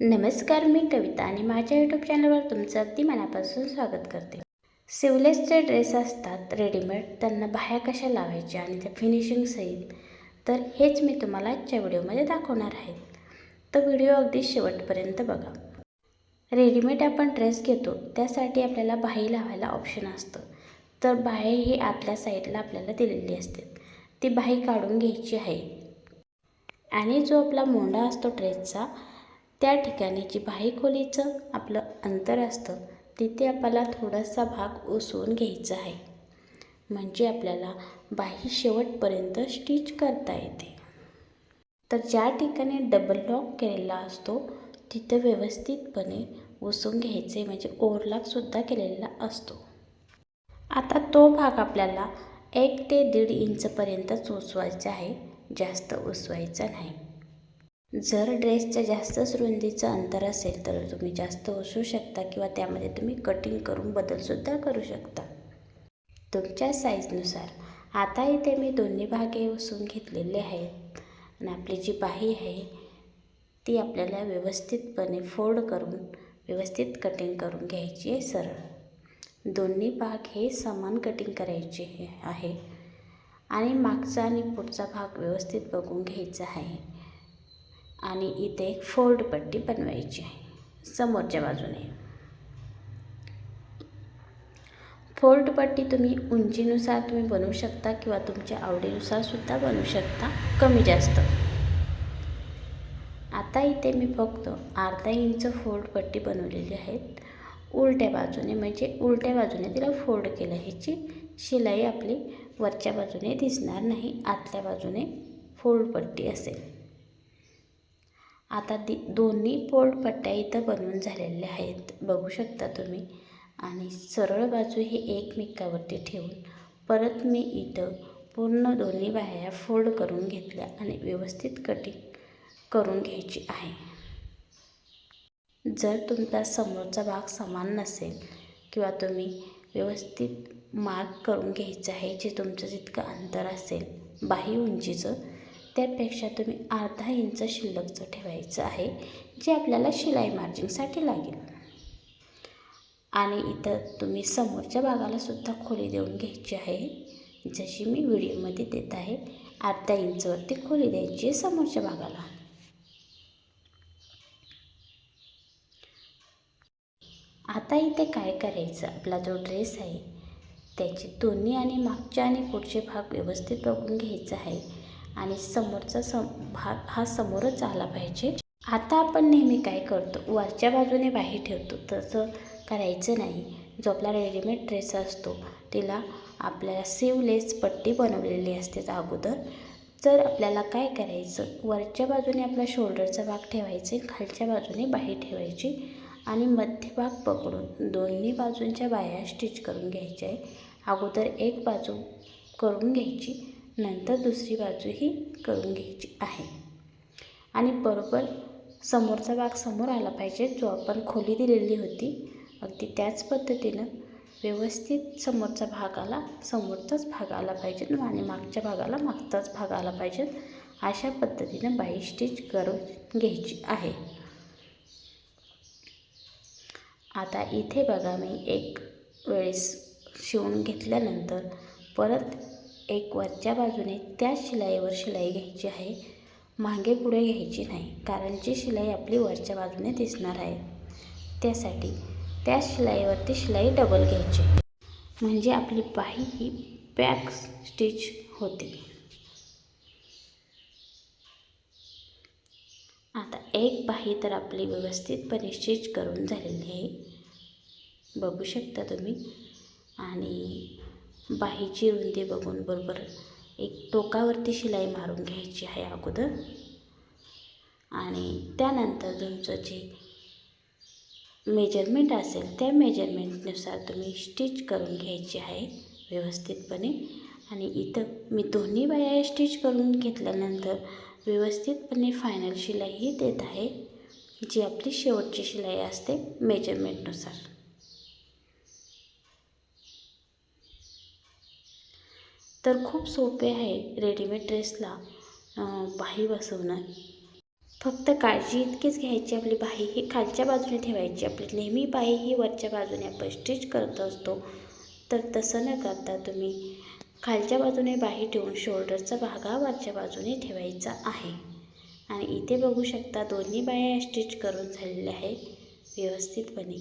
नमस्कार मी कविता आणि माझ्या यूट्यूब चॅनलवर तुमचं अगदी मनापासून स्वागत करते. सिवलेसचे ड्रेस असतात रेडीमेड त्यांना बाह्या कशा लावायच्या आणि त्या फिनिशिंग सहित तर हेच मी तुम्हाला आजच्या व्हिडिओमध्ये दाखवणार आहे. तर व्हिडिओ अगदी शेवटपर्यंत बघा. रेडीमेड आपण ड्रेस घेतो त्यासाठी आपल्याला बाही लावायला ऑप्शन असतं. तर बाहे ही आतल्या साईडला आपल्याला दिलेली असते. ती बाही काढून घ्यायची आहे. आणि जो आपला मोंडा असतो ड्रेसचा त्या ठिकाणी जी बाही खोलीचं आपलं अंतर असतं तिथे आपल्याला थोडासा भाग उसवून घ्यायचा आहे. म्हणजे आपल्याला बाही शेवटपर्यंत स्टिच करता येते. तर ज्या ठिकाणी डबल लॉक केलेला असतो तिथं व्यवस्थितपणे उसवून घ्यायचे म्हणजे ओव्हरलॉकसुद्धा केलेला असतो. आता तो भाग आपल्याला एक ते दीड इंचपर्यंतच उसवायचा आहे जास्त उसवायचा नाही. जर ड्रेसच्या जास्तच रुंदीचं अंतर असेल तर तुम्ही जास्त उसू शकता किंवा त्यामध्ये तुम्ही कटिंग करून बदलसुद्धा करू शकता. तुमच्या साईजनुसार आता इथे मी दोन्ही भागे उसून घेतलेले आहेत आणि आपली जी बाही आहे ती आपल्याला व्यवस्थितपणे फोल्ड करून व्यवस्थित कटिंग करून घ्यायची आहे सरळ. दोन्ही भाग हे समान कटिंग करायचे आहे आणि मागचा आणि पुढचा भाग व्यवस्थित बघून घ्यायचा आहे. आणि इथे एक फोल्ड पट्टी बनवायची आहे. समोरच्या बाजूने. फोल्ड पट्टी तुम्ही उंचीनुसार तुम्ही बनवू शकता किंवा तुमच्या आवडीनुसार सुद्धा बनवू शकता. कमी जास्त. आता इथे मी फक्त अर्धा इंच फोल्ड पट्टी बनवलेली आहेत उलट्या बाजूने म्हणजे उलट्या बाजूने तिला फोल्ड केलं. ह्याची शिलाई आपली वरच्या बाजूने दिसणार नाही. आतल्या बाजूने फोल्ड पट्टी असेल. आता ती दोन्ही पोर्ट पट्ट्या इथं बनवून झालेल्या आहेत. बघू शकता तुम्ही. आणि सरळ बाजू हे एकमेकावरती ठेवून परत मी इथं पूर्ण दोन्ही बाह्या फोल्ड करून घेतल्या आणि व्यवस्थित कटिंग करून घ्यायची आहे. जर तुमचा समोरचा भाग समान नसेल किंवा तुम्ही व्यवस्थित मार्क करून घ्यायचं आहे जे तुमचं जितकं अंतर असेल बाही उंचीचं त्यापेक्षा तुम्ही अर्धा इंच शिल्लकचं ठेवायचं आहे जे आपल्याला शिलाई मार्जिंगसाठी लागेल. आणि इथं तुम्ही समोरच्या भागाला सुद्धा खोली देऊन घ्यायची आहे. जशी मी व्हिडिओमध्ये देत आहे अर्धा इंचवरती खोली द्यायची आहे समोरच्या भागाला. आता इथे काय करायचं? आपला जो ड्रेस आहे त्याचे दोन्ही आणि मागचे आणि पुढचे भाग व्यवस्थित बघून घ्यायचा आहे. आणि समोरचा सम भाग हा समोरच आला पाहिजे. आता आपण नेहमी काय करतो? वरच्या बाजूने बाही ठेवतो. तसं करायचं नाही. जो आपला रेडीमेड ड्रेस असतो तिला आपल्याला सिवलेस पट्टी बनवलेली असते अगोदर. तर आपल्याला काय करायचं? वरच्या बाजूने आपला शोल्डरचा भाग ठेवायचे खालच्या बाजूने बाहेर ठेवायची आणि मध्यभाग पकडून दोन्ही बाजूंच्या बाया स्टिच करून घ्यायच्या आहे. अगोदर एक बाजू करून घ्यायची नंतर दुसरी बाजूही करून घ्यायची आहे. आणि बरोबर समोरचा भाग समोर आला पाहिजे जो आपण खोली दिलेली होती. अगदी त्याच पद्धतीनं व्यवस्थित समोरचा भाग आला समोरचाच भाग आला पाहिजे आणि मागच्या भागाला मागचाच भाग आला पाहिजे. अशा पद्धतीनं बाई स्टिच करून घ्यायची आहे. आता इथे बघा मी एक वेळेस शिवून घेतल्यानंतर परत एक वरच्या बाजूने त्याच शिलाईवर शिलाई घ्यायची आहे. मागे पुढे घ्यायची नाही कारण जी शिलाई आपली वरच्या बाजूने दिसणार आहे त्यासाठी त्याच शिलाईवरती शिलाई डबल घ्यायची. म्हणजे आपली बाही ही बॅक स्टिच होते. आता एक बाही तर आपली व्यवस्थितपणे स्टिच करून झालेली आहे. बघू शकता तुम्ही. आणि बाहीची रुंदी बघून बरोबर. एक टोकावरती शिलाई मारून घ्यायची आहे अगोदर. आणि त्यानंतर तुमचं जे मेजरमेंट असेल त्या मेजरमेंटनुसार तुम्ही स्टिच करून घ्यायची आहे व्यवस्थितपणे. आणि इथं मी दोन्ही बाया स्टिच करून घेतल्यानंतर व्यवस्थितपणे फायनल शिलाईही देत आहे जी आपली शेवटची शिलाई असते मेजरमेंटनुसार तर खूप सोपे आहे रेडीमेड ड्रेसला बाही बसवणं. फक्त काळजी इतकीच घ्यायची आपली बाही ही खालच्या बाजूने ठेवायची. आपली नेहमी बाही ही वरच्या बाजूने आपण स्टिच करत असतो. तर तसं न करता तुम्ही खालच्या बाजूने बाही ठेवून शोल्डरचा भाग हा वरच्या बाजूने ठेवायचा आहे. आणि इथे बघू शकता दोन्ही बाया स्टिच करून झालेल्या आहेत व्यवस्थितपणे.